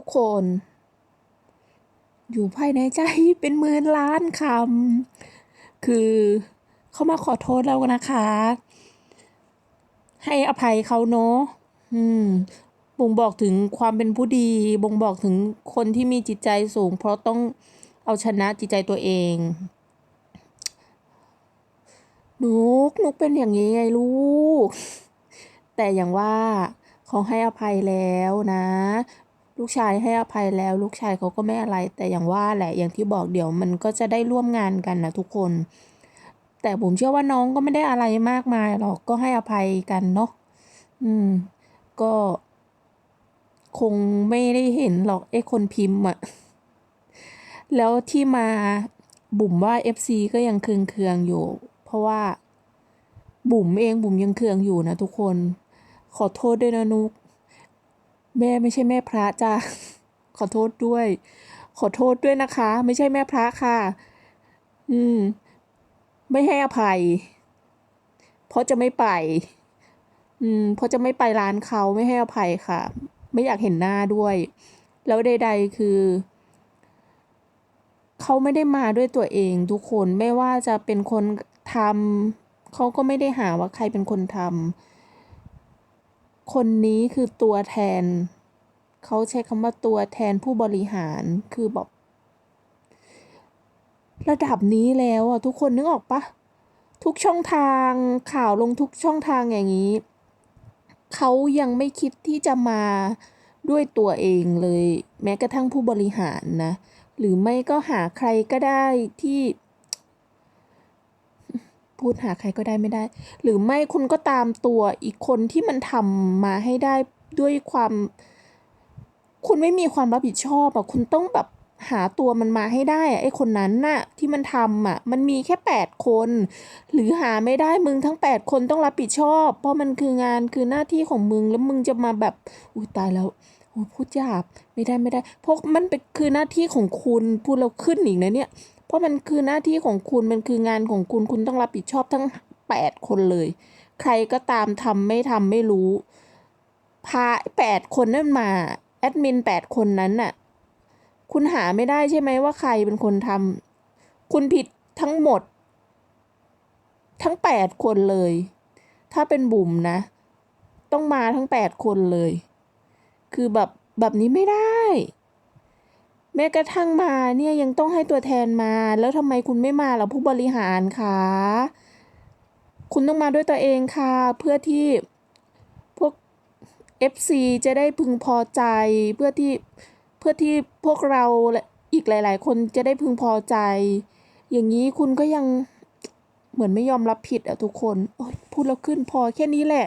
ทุกคน อยู่ภายในใจเป็นหมื่นล้านคำคือเขามาขอโทษเรานะคะ ให้อภัยเขาเนาะอืมบ่งบอกถึงความเป็นผู้ดี บ่งบอกถึงคนที่มีจิตใจสูง เพราะต้องเอาชนะจิตใจตัวเองนุกนุกเป็นอย่างนี้ไงลูก แต่อย่างว่าเขาให้อภัยแล้วนะ ลูกชายให้อภัยแล้ว ลูกชายเขาก็ไม่อะไร แต่อย่างว่าแหละอย่างที่บอกเดี๋ยวมันก็จะได้ร่วมงานกันนะทุกคน แต่ผมเชื่อว่าน้องก็ไม่ได้อะไรมากมายหรอกก็ให้อภัยกันเนาะอืม ก็คงไม่ได้เห็นหรอกไอ้คนพิมพ์อะแล้วที่มาบุ๋มว่า FC ก็ยังเคืองๆอยู่ เพราะว่าบุ๋มเองบุ๋มยังเคืองอยู่นะทุกคน ขอโทษด้วยนะนุก แม่ไม่ใช่แม่พระจ้าขอโทษด้วย ขอโทษด้วยนะคะ ไม่ใช่แม่พระค่ะ อืม ไม่ให้อภัย เพราะจะไม่ไป อืม เพราะจะไม่ไปร้านเขาไม่ให้อภัยค่ะ ไม่อยากเห็นหน้าด้วย แล้วใด ๆ คือเขาไม่ได้มาด้วยตัวเองทุกคนไม่ว่าจะเป็นคนทำเขาก็ไม่ได้หาว่าใครเป็นคนทำ คนนี้คือตัวแทน เขาใช้คำว่าตัวแทนผู้บริหารคือแบบระดับนี้แล้วอะทุกคนนึกออกปะทุกช่องทางข่าวลงทุกช่องทางอย่างนี้ เขายังไม่คิดที่จะมาด้วยตัวเองเลย แม้กระทั่งผู้บริหารนะ หรือไม่ก็หาใครก็ได้ที่ พูดหาใครก็ได้ไม่ได้ หรือไม่คุณก็ตามตัวอีกคนที่มันทำมาให้ได้ด้วยความ คุณไม่มีความรับผิดชอบอะคุณต้องแบบหาตัวมันมาให้ได้อะไอ้คนนั้นน่ะ ที่มันทำอะมันมีแค่แปดคน หรือหาไม่ได้มึงทั้งแปดคนต้องรับผิดชอบ เพราะมันคืองานคือหน้าที่ของมึงแล้วมึงจะมาแบบอุ้ยตายแล้วโอ้พูดหยาบไม่ได้ไม่ได้ เพราะมันเป็นคือหน้าที่ของคุณพูดเราขึ้นอีกนะเนี่ย เพราะมันคือหน้าที่ของคุณมันคืองานของคุณคุณต้องรับผิดชอบทั้งแปดคนเลย ใครก็ตามทำไม่ทำไม่รู้ พาแปดคนนั่นมาแอดมินแปดคนนั้นน่ะคุณหาไม่ได้ใช่ไหมว่าใครเป็นคนทำคุณผิดทั้งหมด ทั้งแปดคนเลย ถ้าเป็นบุ๋มนะ ต้องมาทั้งแปดคนเลย คือแบบแบบนี้ไม่ได้ ม้กระทั่งมาเนี่ยยังต้องให้ตัวแทนมา แล้วทำไมคุณไม่มาล่ะผู้บริหารคะคุณต้องมาด้วยตัวเองค่ะ เพื่อที่พวก FC จะได้พึงพอใจเพื่อที่เพื่อที่พวกเราอีกหลาย ๆ คนจะได้พึงพอใจ อย่างนี้คุณก็ยังเหมือนไม่ยอมรับผิดอะทุกคน โอ๊ยพูดแล้วขึ้นพอแค่นี้แหละ